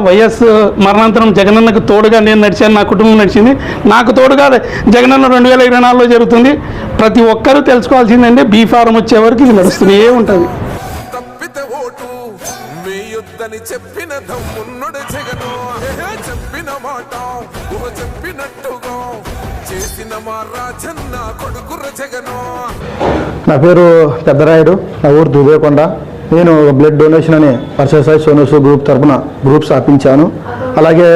YS మరణాంతరం జగనన్నకు తోడుగా నేను నడిచాను నా కుటుంబం నడిచింది. నాకు తోడుగా జగనన్న రెండు వేల ఇరవై నాలుగులో జరుగుతుంది. ప్రతి ఒక్కరూ తెలుసుకోవాల్సిందంటే బీ ఫారం వచ్చే వరకు ఇది నడుస్తూనే ఉంటుంది. చెప్పిన దమ్మున్నడు జగను. ఏహే చెప్పిన మాట ఊహ చెప్పినట్టుగా. చేసిన మా రాజన్న కొడుకుర జగను. నా పేరు పెద్దరాయుడు నా ఊరు దుబేకొండ నేను బ్లడ్ డొనేషన్ అని వర్షసాయి సోనసు గ్రూప్ తరపున గ్రూప్ స్థాపించాను అలాగే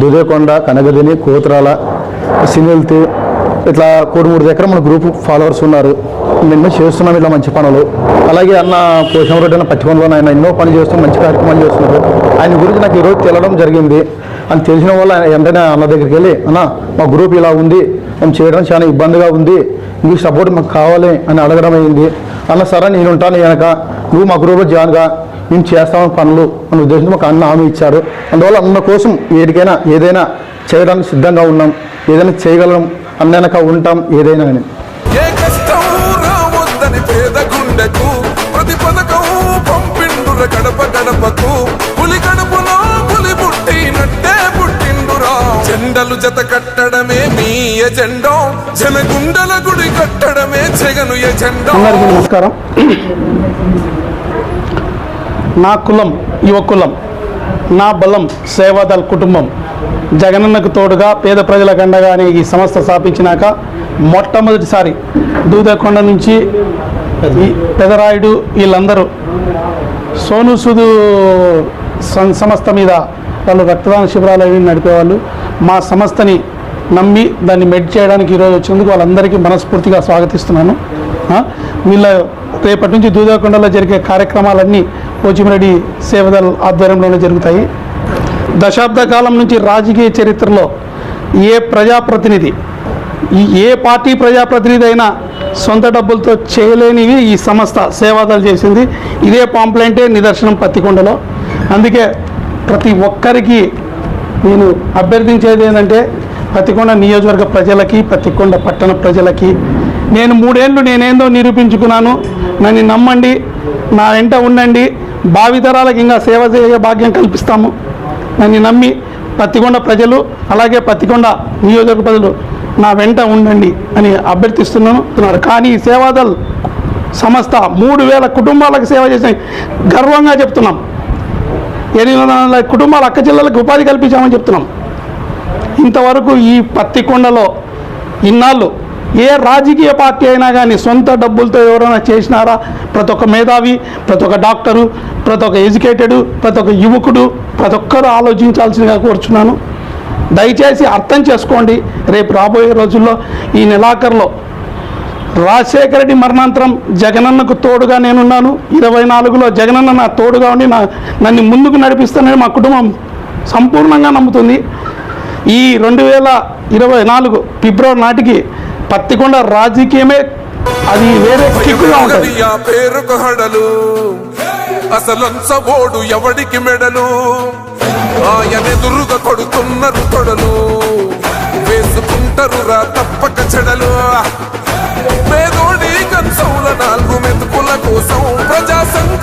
దుదేకొండ కనగదిని కోతరాల సినిల్తి ఇట్లా కోటి మూడు దగ్గర మన గ్రూప్ ఫాలోవర్స్ ఉన్నారు. నిన్న చేస్తున్నాం ఇట్లా మంచి పనులు. అలాగే అన్న పోషమరెడ్డి అన్న పచ్చిపనులు ఆయన ఎన్నో పనులు చేస్తూ మంచి కార్యక్రమాలు చేస్తున్నారు. ఆయన గురించి నాకు ఈరోజు తెలడం జరిగింది. అని తెలిసిన వల్ల వెంటనే అన్న దగ్గరికి వెళ్ళి అన్న మా గ్రూప్ ఇలా ఉంది. మేము చేయడం చాలా ఇబ్బందిగా ఉంది. నీకు సపోర్ట్ మాకు కావాలి అని అడగడం అయింది. అన్న సరే నేను ఉంటాను వెనక. నువ్వు మా గ్రూప్లో జాయిన్గా మేము చేస్తామని పనులు అనే ఉద్దేశంతో మాకు అన్న హామీ ఇచ్చారు. అందువల్ల అన్న కోసం ఏడికైనా ఏదైనా చేయడానికి సిద్ధంగా ఉన్నాం. ఏదైనా చేయగలం అన్న వెనక ఉంటాం ఏదైనా అని ప్రతి పథకం పంపిండుర గడప గడపకు. పులి గడపలో పులి పుట్టినట్టే పుట్టిండురా. జెండలు జత కట్టడమే మీ ఎజెండో. జనగుండల గుడి కట్టడమే జగను ఎజెండో. నమస్కారం. నా కులం యువకులం నా బలం సేవాదల్ కుటుంబం. జగనన్నకు తోడుగా పేద ప్రజల గండగా అనే ఈ సంస్థ స్థాపించినాక మొట్టమొదటిసారి దూదకొండ నుంచి పెదరాయుడు వీళ్ళందరూ సోను సుదు సంస్థ మీద వాళ్ళు రక్తదాన శిబిరాలు అవి నడిపేవాళ్ళు. మా సంస్థని నమ్మి దాన్ని మెడ్ చేయడానికి ఈరోజు వచ్చినందుకు వాళ్ళందరికీ మనస్ఫూర్తిగా స్వాగతిస్తున్నాను. వీళ్ళ రేపటి నుంచి దూదకొండలో జరిగే కార్యక్రమాలన్నీ పోచిమిరెడ్డి సేవదల్ ఆధ్వర్యంలోనే జరుగుతాయి. దశాబ్ద కాలం నుంచి రాజకీయ చరిత్రలో ఏ ప్రజాప్రతినిధి ఈ ఏ పార్టీ ప్రజాప్రతినిధి అయినా సొంత డబ్బులతో చేయలేనివి ఈ సంస్థ సేవాదాలు చేసింది. ఇదే పాంప్లెంటే నిదర్శనం పత్తికొండలో. అందుకే ప్రతి ఒక్కరికి నేను అభ్యర్థించేది ఏంటంటే పత్తికొండ నియోజకవర్గ ప్రజలకి పత్తికొండ పట్టణ ప్రజలకి. నేను మూడేళ్ళు నేనేందో నిరూపించుకున్నాను. నన్ను నమ్మండి నా వెంట ఉండండి. భావితరాలకు ఇంకా సేవ చేయ భాగ్యం కల్పిస్తాము. నన్ను నమ్మి పత్తికొండ ప్రజలు అలాగే పత్తికొండ నియోజక ప్రజలు నా వెంట ఉండండి అని అభ్యర్థిస్తున్నాను. కానీ సేవాదల్ సంస్థ మూడు వేల కుటుంబాలకు సేవ చేసిన గర్వంగా చెప్తున్నాం. ఎనిమిది వందల కుటుంబాల అక్క చెల్లెలకు ఉపాధి కల్పించామని చెప్తున్నాం. ఇంతవరకు ఈ పత్తికొండలో ఇన్నాళ్ళు ఏ రాజకీయ పార్టీ అయినా కానీ సొంత డబ్బులతో ఎవరైనా చేసినారా? ప్రతి ఒక్క మేధావి ప్రతి ఒక్క డాక్టరు ప్రతి ఒక్క ఎడ్యుకేటెడ్ ప్రతి ఒక్క యువకుడు ప్రతి ఒక్కరు ఆలోచించాల్సిందిగా కోరుచున్నాను. దయచేసి అర్థం చేసుకోండి. రేపు రాబోయే రోజుల్లో ఈ నెలాఖరులో రాజశేఖర రెడ్డి మరణాంతరం జగనన్నకు తోడుగా నేనున్నాను. ఇరవై నాలుగులో జగనన్న నా తోడుగా ఉండి నా నన్ను ముందుకు నడిపిస్తానని మా కుటుంబం సంపూర్ణంగా నమ్ముతుంది. ఈ రెండు వేల ఇరవై నాలుగు ఫిబ్రవరి నాటికి పత్తికొండ రాజకీయమే అది వేరే కిక్కుగా ఉంటుంది. పేరుకు ఎవడికి మెడలు? ఆయనెదురుగా కొడుతున్నారు కొడలు. వేసుకుంటారు రా తప్పక చెడలు. పేదోడి కన్సౌల నాలుగు మెతుకుల కోసం ప్రజాసంఘ